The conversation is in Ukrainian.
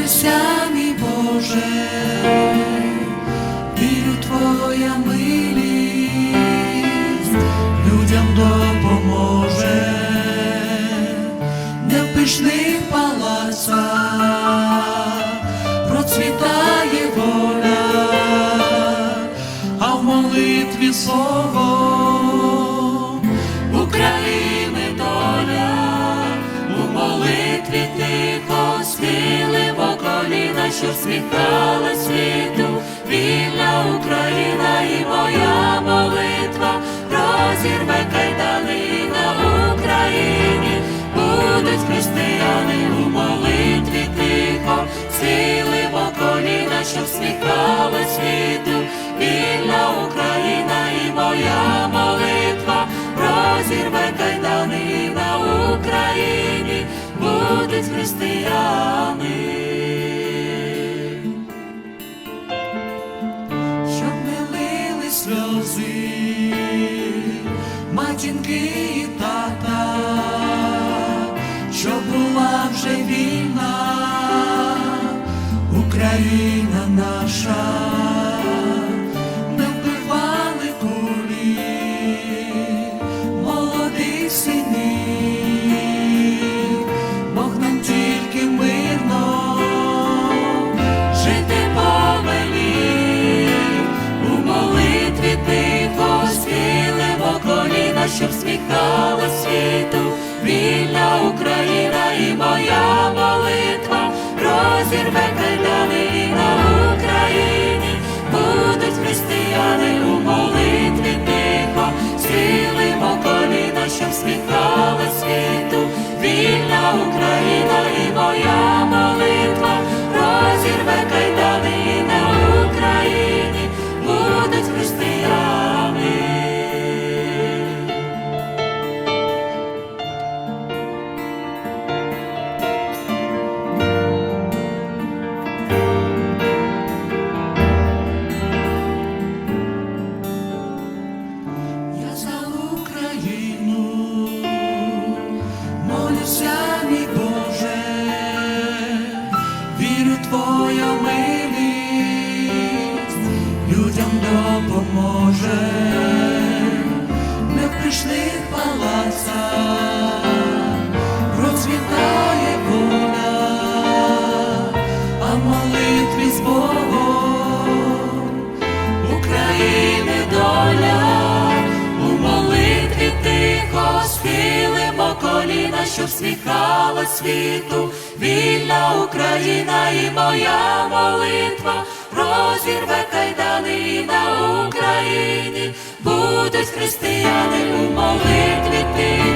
молюся, мій Боже, вірю Твоя милість людям допоможе, не в пишних палацах процвітає воля, а в молитві слово що всміхала світу, вільна Україна і моя молитва. Розірве кайдани на Україні, будуть християни у молитві тихо, схилимо коліна, що всміхала світу, вільна Україна і моя молитва. Розірве кайдани на Україні, будуть християни. Матінки і тата, щоб була вже вільна, Україна наша, щоб сміхала світу, вільна Україна і моя молитва. Розірве людям допоможе, не в пишних палацах процвітає воля, а молитві з Богом. України доля, у молитві тихо схилимо коліна, що всміхала світу, вільна Україна і моя молитва християни у молитві тихо,